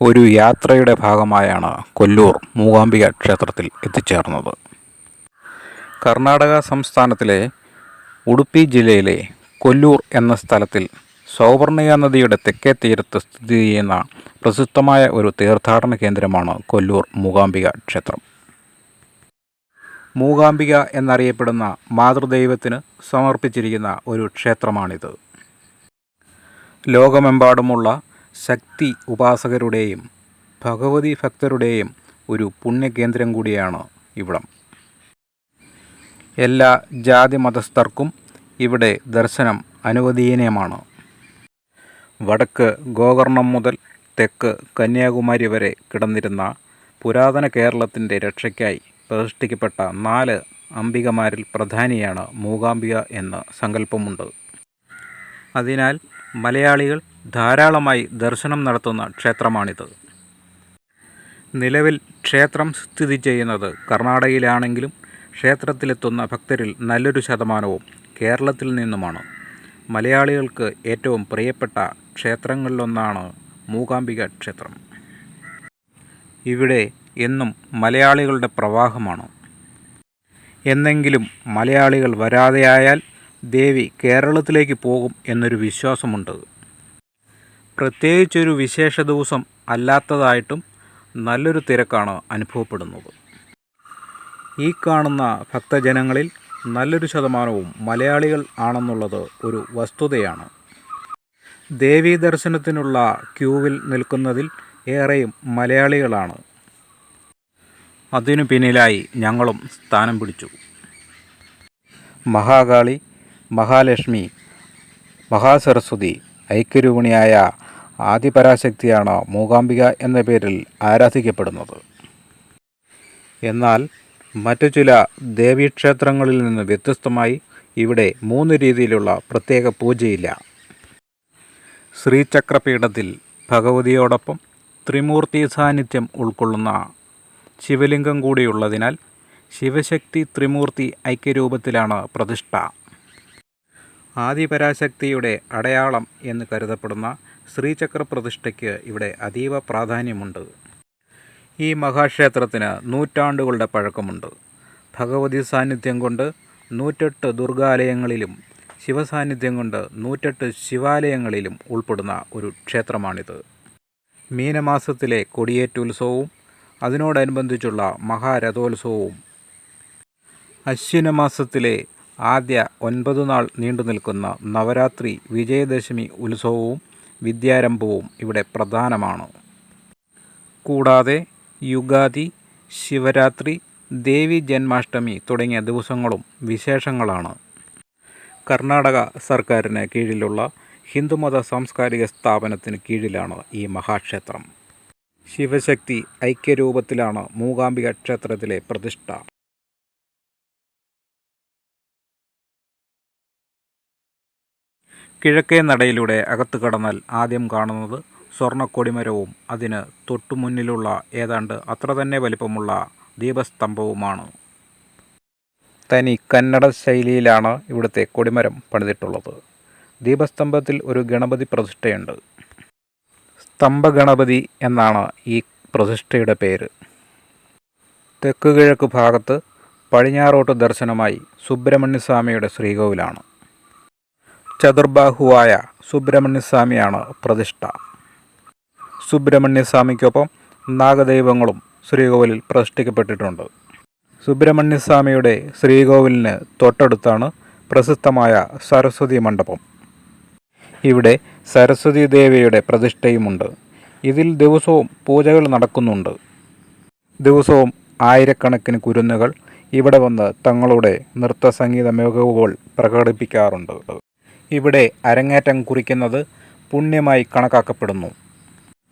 ഒരു യാത്രയുടെ ഭാഗമായാണ് കൊല്ലൂർ മൂകാംബിക ക്ഷേത്രത്തിൽ എത്തിച്ചേർന്നത്. കർണാടക സംസ്ഥാനത്തിലെ ഉടുപ്പി ജില്ലയിലെ കൊല്ലൂർ എന്ന സ്ഥലത്തിൽ സൗവർണിക നദിയുടെ തെക്കേ തീരത്ത് സ്ഥിതി ചെയ്യുന്ന പ്രസിദ്ധമായ ഒരു തീർത്ഥാടന കേന്ദ്രമാണ് കൊല്ലൂർ മൂകാംബിക ക്ഷേത്രം. മൂകാംബിക എന്നറിയപ്പെടുന്ന മാതൃദൈവത്തിന് സമർപ്പിച്ചിരിക്കുന്ന ഒരു ക്ഷേത്രമാണിത്. ലോകമെമ്പാടുമുള്ള ശക്തി ഉപാസകരുടെയും ഭഗവതി ഭക്തരുടെയും ഒരു പുണ്യകേന്ദ്രം കൂടിയാണ് ഇവിടം. എല്ലാ ജാതി മതസ്ഥർക്കും ഇവിടെ ദർശനം അനുവദനീയമാണ്. വടക്ക് ഗോകർണം മുതൽ തെക്ക് കന്യാകുമാരി വരെ കിടന്നിരുന്ന പുരാതന കേരളത്തിന്റെ രക്ഷയ്ക്കായി പ്രതിഷ്ഠിക്കപ്പെട്ട നാല് അംബികമാരിൽ പ്രധാനിയാണ് മൂകാംബിക എന്ന സങ്കല്പമുണ്ട്. അതിനാൽ മലയാളികൾ ധാരാളമായി ദർശനം നടത്തുന്ന ക്ഷേത്രമാണിത്. നിലവിൽ ക്ഷേത്രം സ്ഥിതി ചെയ്യുന്നത് കർണാടകയിലാണെങ്കിലും ക്ഷേത്രത്തിലെത്തുന്ന ഭക്തരിൽ നല്ലൊരു ശതമാനവും കേരളത്തിൽ നിന്നുമാണ്. മലയാളികൾക്ക് ഏറ്റവും പ്രിയപ്പെട്ട ക്ഷേത്രങ്ങളിലൊന്നാണ് മൂകാംബിക ക്ഷേത്രം. ഇവിടെ എന്നും മലയാളികളുടെ പ്രവാഹമാണ്. എന്നെങ്കിലും മലയാളികൾ വരാതെയായാൽ ദേവി കേരളത്തിലേക്ക് പോകും എന്നൊരു വിശ്വാസമുണ്ട്. പ്രത്യേകിച്ചൊരു വിശേഷ ദിവസം അല്ലാത്തതായിട്ടും നല്ലൊരു തിരക്കാണ് അനുഭവപ്പെടുന്നത്. ഈ കാണുന്ന ഭക്തജനങ്ങളിൽ നല്ലൊരു ശതമാനവും മലയാളികൾ ആണെന്നുള്ളത് ഒരു വസ്തുതയാണ്. ദേവീ ദർശനത്തിനുള്ള ക്യൂവിൽ നിൽക്കുന്നതിൽ ഏറെയും മലയാളികളാണ്. അതിനു പിന്നിലായി ഞങ്ങളും സ്ഥാനം പിടിച്ചു. മഹാകാളി മഹാലക്ഷ്മി മഹാസരസ്വതി ഐക്യരൂപിണിയായ ആദിപരാശക്തിയാണ് മൂകാംബിക എന്ന പേരിൽ ആരാധിക്കപ്പെടുന്നത്. എന്നാൽ മറ്റു ചില ദേവീക്ഷേത്രങ്ങളിൽ നിന്ന് വ്യത്യസ്തമായി ഇവിടെ മൂന്ന് രീതിയിലുള്ള പ്രത്യേക പൂജയില്ല. ശ്രീചക്രപീഠത്തിൽ ഭഗവതിയോടൊപ്പം ത്രിമൂർത്തി സാന്നിധ്യം ഉൾക്കൊള്ളുന്ന ശിവലിംഗം കൂടിയുള്ളതിനാൽ ശിവശക്തി ത്രിമൂർത്തി ഐക്യരൂപത്തിലാണ് പ്രതിഷ്ഠ. ആദിപരാശക്തിയുടെ അടയാളം എന്ന് കരുതപ്പെടുന്ന ശ്രീചക്ര പ്രതിഷ്ഠയ്ക്ക് ഇവിടെ അതീവ പ്രാധാന്യമുണ്ട്. ഈ മഹാക്ഷേത്രത്തിന് നൂറ്റാണ്ടുകളുടെ പഴക്കമുണ്ട്. ഭഗവതി സാന്നിധ്യം കൊണ്ട് നൂറ്റെട്ട് ദുർഗാലയങ്ങളിലും ശിവസാന്നിധ്യം കൊണ്ട് നൂറ്റെട്ട് ശിവാലയങ്ങളിലും ഉൾപ്പെടുന്ന ഒരു ക്ഷേത്രമാണിത്. മീനമാസത്തിലെ കൊടിയേറ്റുത്സവവും അതിനോടനുബന്ധിച്ചുള്ള മഹാരഥോത്സവവും. അശ്വിനമാസത്തിലെ ആദ്യ ഒൻപത് നാൾ നീണ്ടു നിൽക്കുന്ന നവരാത്രി വിജയദശമി ഉത്സവവും വിദ്യാരംഭവും ഇവിടെ പ്രധാനമാണ്. കൂടാതെ യുഗാദി ശിവരാത്രി ദേവി ജന്മാഷ്ടമി തുടങ്ങിയ ദിവസങ്ങളും വിശേഷങ്ങളാണ്. കർണാടക സർക്കാരിന് കീഴിലുള്ള ഹിന്ദുമത സാംസ്കാരിക സ്ഥാപനത്തിന് കീഴിലാണ് ഈ മഹാക്ഷേത്രം. ശിവശക്തി ഐക്യരൂപത്തിലാണ് മൂകാംബിക ക്ഷേത്രത്തിലെ പ്രതിഷ്ഠ. കിഴക്കേ നടയിലൂടെ അകത്തു കടന്നാൽ ആദ്യം കാണുന്നത് സ്വർണക്കൊടിമരവും അതിന് തൊട്ടുമുന്നിലുള്ള ഏതാണ്ട് അത്ര തന്നെ വലിപ്പമുള്ള ദീപസ്തംഭവുമാണ്. തനി കന്നഡ ശൈലിയിലാണ് ഇവിടുത്തെ കൊടിമരം പണിതിട്ടുള്ളത്. ദീപസ്തംഭത്തിൽ ഒരു ഗണപതി പ്രതിഷ്ഠയുണ്ട്. സ്തംഭഗണപതി എന്നാണ് ഈ പ്രതിഷ്ഠയുടെ പേര്. തെക്ക് കിഴക്ക് ഭാഗത്ത് പടിഞ്ഞാറോട്ട് ദർശനമായി സുബ്രഹ്മണ്യസ്വാമിയുടെ ശ്രീകോവിലാണ്. ചതുർബാഹുവായ സുബ്രഹ്മണ്യസ്വാമിയാണ് പ്രതിഷ്ഠ. സുബ്രഹ്മണ്യസ്വാമിക്കൊപ്പം നാഗദൈവങ്ങളും ശ്രീകോവിലിൽ പ്രതിഷ്ഠിക്കപ്പെട്ടിട്ടുണ്ട്. സുബ്രഹ്മണ്യസ്വാമിയുടെ ശ്രീകോവിലിന് തൊട്ടടുത്താണ് പ്രശസ്തമായ സരസ്വതി മണ്ഡപം. ഇവിടെ സരസ്വതി ദേവിയുടെ പ്രതിഷ്ഠയുമുണ്ട്. ഇതിൽ ദിവസവും പൂജകൾ നടക്കുന്നുണ്ട്. ദിവസവും ആയിരക്കണക്കിന് കുരുന്നുകൾ ഇവിടെ വന്ന് തങ്ങളുടെ നൃത്ത സംഗീത മികവുകൾ പ്രകടിപ്പിക്കാറുണ്ട്. ഇവിടെ അരങ്ങേറ്റം കുറിക്കുന്നത് പുണ്യമായി കണക്കാക്കപ്പെടുന്നു.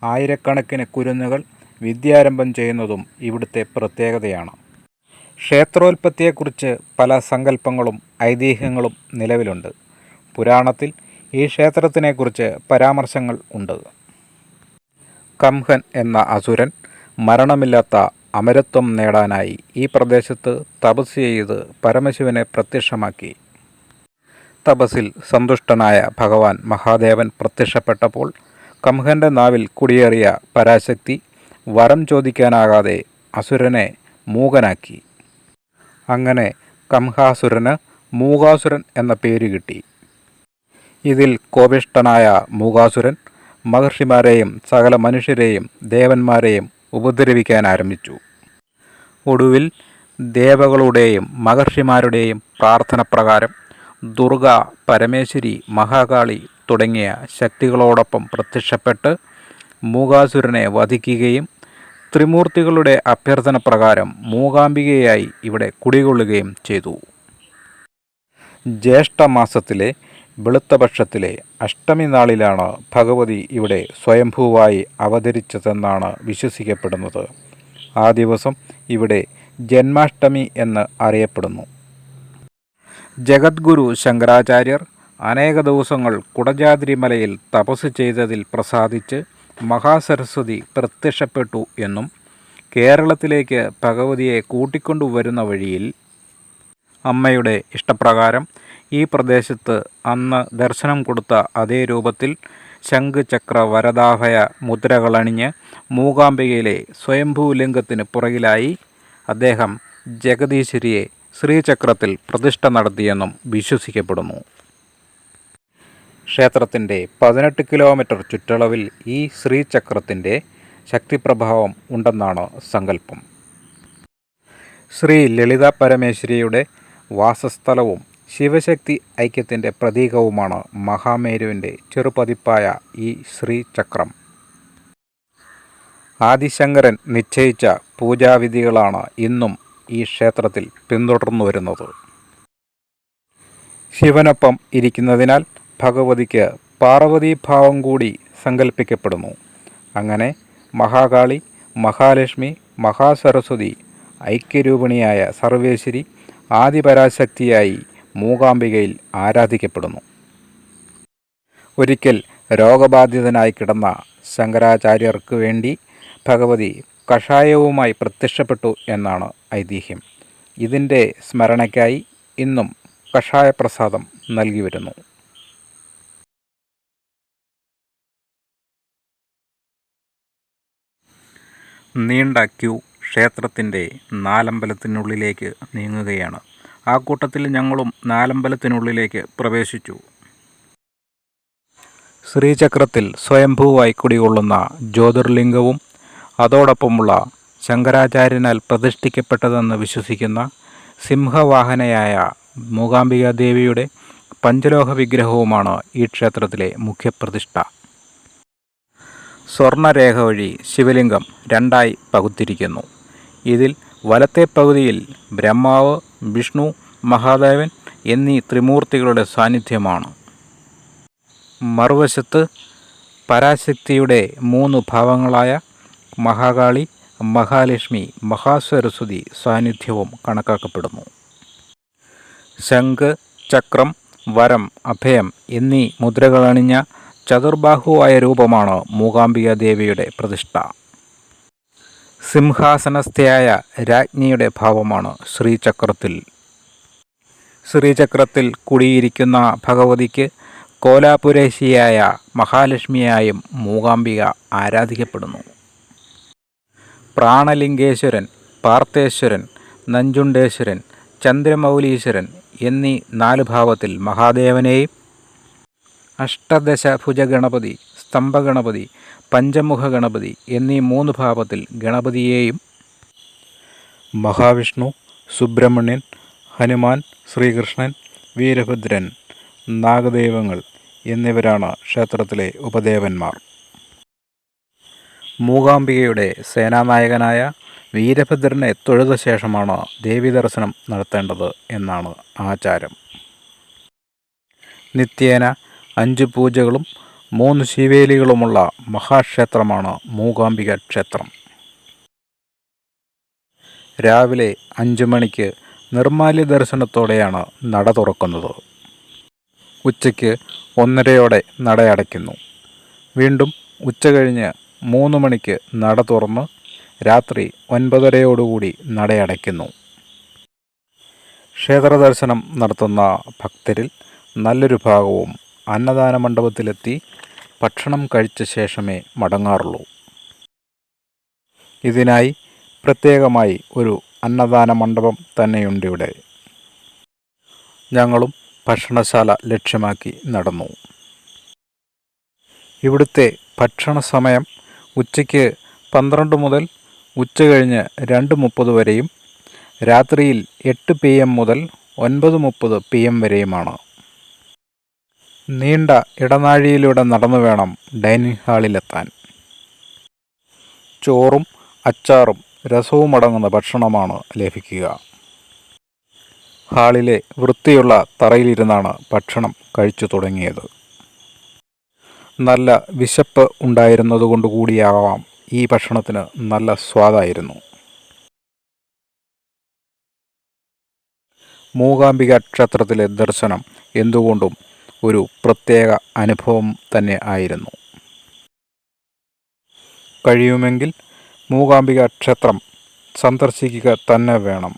ആയിരക്കണക്കിന് കുരുന്നുകൾ വിദ്യാരംഭം ചെയ്യുന്നതും ഇവിടുത്തെ പ്രത്യേകതയാണ്. ക്ഷേത്രോൽപ്പത്തിയെക്കുറിച്ച് പല സങ്കല്പങ്ങളും ഐതിഹ്യങ്ങളും നിലവിലുണ്ട്. പുരാണത്തിൽ ഈ ക്ഷേത്രത്തിനെക്കുറിച്ച് പരാമർശങ്ങൾ ഉണ്ട്. കംഹൻ എന്ന അസുരൻ മരണമില്ലാത്ത അമരത്വം നേടാനായി ഈ പ്രദേശത്ത് തപസ് ചെയ്ത് പരമശിവനെ പ്രത്യക്ഷമാക്കി. തപസ്സിൽ സന്തുഷ്ടനായ ഭഗവാൻ മഹാദേവൻ പ്രത്യക്ഷപ്പെട്ടപ്പോൾ കംഹന്റെ നാവിൽ കുടിയേറിയ പരാശക്തി വരം ചോദിക്കാനാകാതെ അസുരനെ മൂകനാക്കി. അങ്ങനെ കംഹാസുരന് മൂകാസുരൻ എന്ന പേര് കിട്ടി. ഇതിൽ കോപിഷ്ഠനായ മൂകാസുരൻ മഹർഷിമാരെയും സകല മനുഷ്യരെയും ദേവന്മാരെയും ഉപദ്രവിക്കാൻ ആരംഭിച്ചു. ഒടുവിൽ ദേവകളുടെയും മഹർഷിമാരുടെയും പ്രാർത്ഥന പ്രകാരം ദുർഗ പരമേശ്വരി മഹാകാളി തുടങ്ങിയ ശക്തികളോടൊപ്പം പ്രത്യക്ഷപ്പെട്ട് മൂകാസുരനെ വധിക്കുകയും ത്രിമൂർത്തികളുടെ അഭ്യർത്ഥന പ്രകാരം മൂകാംബികയായി ഇവിടെ കുടികൊള്ളുകയും ചെയ്തു. ജ്യേഷ്ഠമാസത്തിലെ വെളുത്തപക്ഷത്തിലെ അഷ്ടമി നാളിലാണ് ഭഗവതി ഇവിടെ സ്വയംഭൂവായി അവതരിച്ചതെന്നാണ് വിശ്വസിക്കപ്പെടുന്നത്. ആ ദിവസം ഇവിടെ ജന്മാഷ്ടമി എന്ന് അറിയപ്പെടുന്നു. ജഗദ്ഗുരു ശങ്കരാചാര്യർ അനേക ദിവസങ്ങൾ കുടജാദ്രി മലയിൽ തപസ് ചെയ്തതിൽ പ്രസാദിച്ച് മഹാസരസ്വതി പ്രത്യക്ഷപ്പെട്ടു എന്നും കേരളത്തിലേക്ക് ഭഗവതിയെ കൂട്ടിക്കൊണ്ടുവരുന്ന വഴിയിൽ അമ്മയുടെ ഇഷ്ടപ്രകാരം ഈ പ്രദേശത്ത് അന്ന് ദർശനം കൊടുത്ത അതേ രൂപത്തിൽ ശംഖുചക്ര വരദാഹയ മുദ്രകളണിഞ്ഞ് മൂകാംബികയിലെ സ്വയംഭൂലിംഗത്തിന് പുറകിലായി അദ്ദേഹം ജഗദീശ്വരിയെ ശ്രീചക്രത്തിൽ പ്രതിഷ്ഠ നടത്തിയെന്നും വിശ്വസിക്കപ്പെടുന്നു. ക്ഷേത്രത്തിന്റെ പതിനെട്ട് കിലോമീറ്റർ ചുറ്റളവിൽ ഈ ശ്രീചക്രത്തിന്റെ ശക്തിപ്രഭാവം ഉണ്ടെന്നാണ് സങ്കല്പം. ശ്രീ ലളിത പരമേശ്വരിയുടെ വാസസ്ഥലവും ശിവശക്തി ഐക്യത്തിന്റെ പ്രതീകവുമാണ് മഹാമേരുവിന്റെ ചെറുപതിപ്പായ ഈ ശ്രീചക്രം. ആദിശങ്കരൻ നിശ്ചയിച്ച പൂജാവിധികളാണ് ഇന്നും ഈ ക്ഷേത്രത്തിൽ പിന്തുടർന്നു വരുന്നത്. ശിവനൊപ്പം ഇരിക്കുന്നതിനാൽ ഭഗവതിക്ക് പാർവതീഭാവം കൂടി സങ്കല്പിക്കപ്പെടുന്നു അങ്ങനെ മഹാകാളി മഹാലക്ഷ്മി മഹാസരസ്വതി ഐക്യരൂപിണിയായ സർവേശ്വരി ആദിപരാശക്തിയായി മൂകാംബികയിൽ ആരാധിക്കപ്പെടുന്നു. ഒരിക്കൽ രോഗബാധിതനായി കിടന്ന ശങ്കരാചാര്യർക്ക് വേണ്ടി ഭഗവതി കഷായവുമായി പ്രത്യക്ഷപ്പെട്ടു എന്നാണ് ഐതിഹ്യം. ഇതിന്റെ സ്മരണയ്ക്കായി ഇന്നും കഷായപ്രസാദം നൽകി വരുന്നു. നീണ്ട ക്യൂ ക്ഷേത്രത്തിന്റെ നാലമ്പലത്തിനുള്ളിലേക്ക് നീങ്ങുകയാണ്. ആ കൂട്ടത്തിൽ ഞങ്ങളും നാലമ്പലത്തിനുള്ളിലേക്ക് പ്രവേശിച്ചു. ശ്രീചക്രത്തിൽ സ്വയംഭൂവായി കുടികൊള്ളുന്ന ജ്യോതിർലിംഗവും അതോടൊപ്പമുള്ള ശങ്കരാചാര്യനാൽ പ്രതിഷ്ഠിക്കപ്പെട്ടതെന്ന് വിശ്വസിക്കുന്ന സിംഹവാഹനയായ മൂകാംബിക ദേവിയുടെ പഞ്ചലോഹ വിഗ്രഹവുമാണ് ഈ ക്ഷേത്രത്തിലെ മുഖ്യപ്രതിഷ്ഠ. സ്വർണരേഖ വഴി ശിവലിംഗം രണ്ടായി പകുത്തിരിക്കുന്നു. ഇതിൽ വലത്തെ പകുതിയിൽ ബ്രഹ്മാവ് വിഷ്ണു മഹാദേവൻ എന്നീ ത്രിമൂർത്തികളുടെ സാന്നിധ്യമാണ്. മറുവശത്ത് പരാശക്തിയുടെ മൂന്ന് ഭാവങ്ങളായ മഹാകാളി മഹാലക്ഷ്മി മഹാസരസ്വതി സാന്നിധ്യവും കണക്കാക്കപ്പെടുന്നു. ശംഖ് ചക്രം വരം അഭയം എന്നീ മുദ്രകളണിഞ്ഞ ചതുർബാഹുവായ രൂപമാണ് മൂകാംബിക ദേവിയുടെ പ്രതിഷ്ഠ. സിംഹാസനസ്ഥയായ രാജ്ഞിയുടെ ഭാവമാണ് ശ്രീചക്രത്തിൽ. ശ്രീചക്രത്തിൽ കുടിയിരിക്കുന്ന ഭഗവതിക്ക് കോലാപുരേശിയായ മഹാലക്ഷ്മിയായും മൂകാംബിക ആരാധിക്കപ്പെടുന്നു. പ്രാണലിംഗേശ്വരൻ പാർത്ഥേശ്വരൻ നഞ്ചുണ്ടേശ്വരൻ ചന്ദ്രമൗലീശ്വരൻ എന്നീ നാല് ഭാവത്തിൽ മഹാദേവനെയും അഷ്ടദശ ഭുജഗണപതി സ്തംഭഗണപതി പഞ്ചമുഖ ഗണപതി എന്നീ മൂന്ന് ഭാവത്തിൽ ഗണപതിയെയും മഹാവിഷ്ണു സുബ്രഹ്മണ്യൻ ഹനുമാൻ ശ്രീകൃഷ്ണൻ വീരഭദ്രൻ നാഗദൈവങ്ങൾ എന്നിവരാണ് ക്ഷേത്രത്തിലെ ഉപദേവന്മാർ. മൂകാംബികയുടെ സേനാനായകനായ വീരഭദ്രനെ തൊഴുത ശേഷമാണ് ദേവി ദർശനം നടത്തേണ്ടത് എന്നാണ് ആചാരം. നിത്യേന അഞ്ച് പൂജകളും മൂന്ന് ശിവേലികളുമുള്ള മഹാക്ഷേത്രമാണ് മൂകാംബിക ക്ഷേത്രം. രാവിലെ അഞ്ച് മണിക്ക് നിർമാല്യ ദർശനത്തോടെയാണ് നട തുറക്കുന്നത്. ഉച്ചയ്ക്ക് ഒന്നരയോടെ നട അടയ്ക്കുന്നു. വീണ്ടും ഉച്ച കഴിഞ്ഞ് മൂന്ന് മണിക്ക് നട തുറന്ന് രാത്രി ഒൻപതരയോടുകൂടി നടയടയ്ക്കുന്നു. ക്ഷേത്ര ദർശനം നടത്തുന്ന ഭക്തരിൽ നല്ലൊരു ഭാഗവും അന്നദാന മണ്ഡപത്തിലെത്തി ഭക്ഷണം കഴിച്ച ശേഷമേ മടങ്ങാറുള്ളൂ. ഇതിനായി പ്രത്യേകമായി ഒരു അന്നദാന മണ്ഡപം തന്നെയുണ്ട് ഇവിടെ. ഞങ്ങളും ഭക്ഷണശാല ലക്ഷ്യമാക്കി നടന്നു. ഇവിടുത്തെ ഭക്ഷണ സമയം ഉച്ചയ്ക്ക് പന്ത്രണ്ട് മുതൽ ഉച്ച കഴിഞ്ഞ് രണ്ട് മുപ്പത് വരെയും രാത്രിയിൽ എട്ട് പി എം മുതൽ ഒൻപത് മുപ്പത് പി എം വരെയുമാണ്. നീണ്ട ഇടനാഴിയിലൂടെ നടന്നു വേണം ഡൈനിങ് ഹാളിലെത്താൻ. ചോറും അച്ചാറും രസവും അടങ്ങുന്ന ഭക്ഷണമാണ് ലഭിക്കുക. ഹാളിലെ വൃത്തിയുള്ള തറയിലിരുന്നാണ് ഭക്ഷണം കഴിച്ചു തുടങ്ങിയത്. നല്ല വിശപ്പ് ഉണ്ടായിരുന്നതുകൊണ്ട് കൂടിയാവാം. ഈ ഭക്ഷണത്തിന് നല്ല സ്വാദായിരുന്നു. മൂകാംബിക ക്ഷേത്രത്തിലെ ദർശനം എന്തുകൊണ്ടും ഒരു പ്രത്യേക അനുഭവം തന്നെ ആയിരുന്നു. കഴിയുമെങ്കിൽ മൂകാംബിക ക്ഷേത്രം സന്ദർശിക്കുക തന്നെ വേണം.